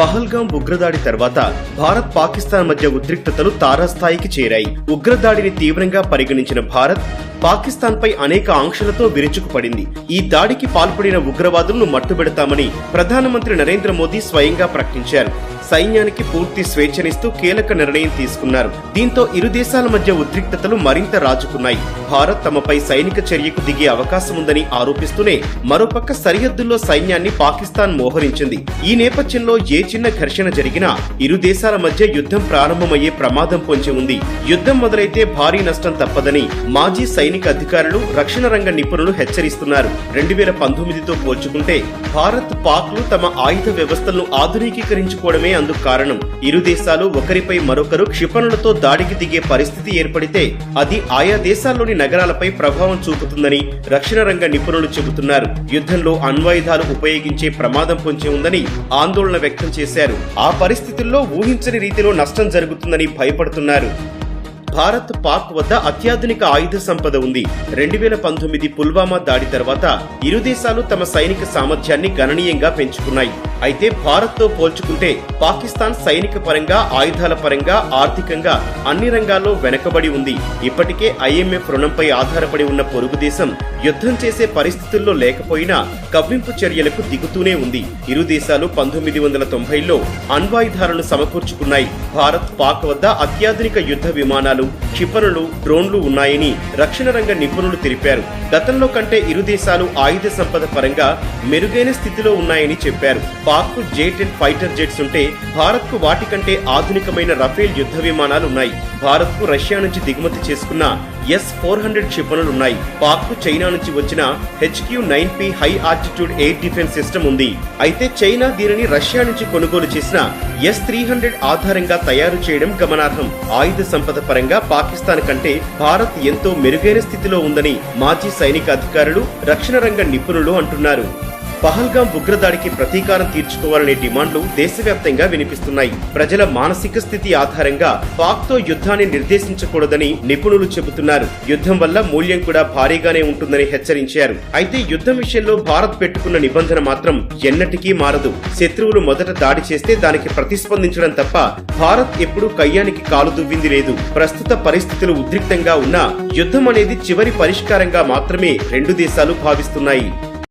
పహల్గాం ఉగ్రదాడి తర్వాత భారత్ పాకిస్తాన్ మధ్య ఉద్రిక్తతలు తారాస్థాయికి చేరాయి. ఉగ్రదాడిని తీవ్రంగా పరిగణించిన భారత్ పాకిస్తాన్ పై అనేక ఆంక్షలతో విరుచుకుపడింది. ఈ దాడికి పాల్పడిన ఉగ్రవాదులను మట్టుబెడతామని ప్రధానమంత్రి నరేంద్ర మోదీ స్వయంగా ప్రకటించారు. సైన్యానికి పూర్తి స్వేచ్ఛనిస్తూ కీలక నిర్ణయం తీసుకున్నారు. దీంతో ఇరు దేశాల మధ్య ఉద్రిక్తతలు మరింత రాజుకున్నాయి. భారత్ తమపై సైనిక చర్యకు దిగే అవకాశం ఉందని ఆరోపిస్తూనే మరోపక్క సరిహద్దుల్లో సైన్యాన్ని పాకిస్తాన్ మోహరించింది. ఈ నేపథ్యంలో ఏ చిన్న ఘర్షణ జరిగినా ఇరు దేశాల మధ్య యుద్ధం ప్రారంభమయ్యే ప్రమాదం పొంచి ఉంది. యుద్ధం మొదలైతే భారీ నష్టం తప్పదని మాజీ సైనిక అధికారులు రక్షణ రంగ నిపుణులు హెచ్చరిస్తున్నారు. రెండు వేల పంతొమ్మిదితో పోల్చుకుంటే భారత్ పాక్లు తమ ఆయుధ వ్యవస్థలను ఆధునికీకరించుకోవడమే అందుకు కారణం. ఇరు దేశాలు ఒకరిపై మరొకరు క్షిపణులతో దాడికి దిగే పరిస్థితి ఏర్పడితే అది ఆయా దేశాల్లోని నగరాలపై ప్రభావం చూపుతుందని రక్షణ రంగ నిపుణులు చెబుతున్నారు. యుద్ధంలో అణ్వాయుధాలు ఉపయోగించే ప్రమాదం పొంచి ఉందని ఆందోళన వ్యక్తం చేశారు. ఆ పరిస్థితుల్లో ఊహించని రీతిలో నష్టం జరుగుతుందని భయపడుతున్నారు. భారత్ పాక్ వద్ద అత్యాధునిక ఆయుధ సంపద ఉంది. రెండు వేల పంతొమ్మిది పుల్వామా దాడి తర్వాత ఇరు దేశాలు తమ సైనిక సామర్థ్యాన్ని గణనీయంగా పెంచుకున్నాయి. అయితే భారత్తో పోల్చుకుంటే పాకిస్తాన్ సైనిక పరంగా ఆయుధాల పరంగా ఆర్థికంగా అన్ని రంగాల్లో వెనకబడి ఉంది. ఇప్పటికే ఐఎంఎఫ్ రుణంపై ఆధారపడి ఉన్న పొరుగు దేశం యుద్ధం చేసే పరిస్థితుల్లో లేకపోయినా కవ్వింపు చర్యలకు దిగుతూనే ఉంది. ఇరు దేశాలు పంతొమ్మిది వందల తొంభైలో అణ్వాయుధాలను సమకూర్చుకున్నాయి. భారత్ పాక్ వద్ద అత్యాధునిక యుద్ధ విమానాలు క్షిపణులు డ్రోన్లు ఉన్నాయని రక్షణ రంగ నిపుణులు తెలిపారు. గతంలో కంటే ఇరు దేశాలు ఆయుధ సంపద పరంగా మెరుగైన స్థితిలో ఉన్నాయని చెప్పారు. పాక్కు జే టెన్ ఫైటర్ జెట్స్ ఉంటే భారత్కు వాటికంటే ఆధునికమైన రఫేల్ యుద్ధ విమానాలు ఉన్నాయి. భారత్కు రష్యా నుంచి దిగుమతి చేసుకున్న ఎస్ ఫోర్ హండ్రెడ్ క్షిపణులు ఉన్నాయి పాక్కు చైనా నుంచి వచ్చిన HQ nine P high altitude air defence system ఉంది. అయితే చైనా దీనిని రష్యా నుంచి కొనుగోలు చేసిన ఎస్ త్రీ హండ్రెడ్ ఆధారంగా తయారు చేయడం గమనార్హం. ఆయుధ సంపద పరంగా పాకిస్తాన్ కంటే భారత్ ఎంతో మెరుగైన స్థితిలో ఉందని మాజీ సైనిక అధికారులు రక్షణ రంగ నిపుణులు అంటున్నారు. పహల్గాం ఉగ్రదాడికి ప్రతీకారం తీర్చుకోవాలనే డిమాండ్లు దేశవ్యాప్తంగా వినిపిస్తున్నాయి. ప్రజల మానసిక స్థితి ఆధారంగా పాక్తో యుద్ధాన్ని నిర్దేశించకూడదని నిపుణులు చెబుతున్నారు. యుద్ధం వల్ల మూల్యం కూడా భారీగానే ఉంటుందని హెచ్చరించారు. అయితే యుద్ధం విషయంలో భారత్ పెట్టుకున్న నిబంధన మాత్రం ఎన్నటికీ మారదు. శత్రువులు మొదట దాడి చేస్తే దానికి ప్రతిస్పందించడం తప్ప భారత్ ఎప్పుడూ కయ్యానికి కాలు దువ్వింది లేదు. ప్రస్తుత పరిస్థితులు ఉద్రిక్తంగా ఉన్నా యుద్ధం అనేది చివరి పరిష్కారంగా మాత్రమే రెండు దేశాలు భావిస్తున్నాయి.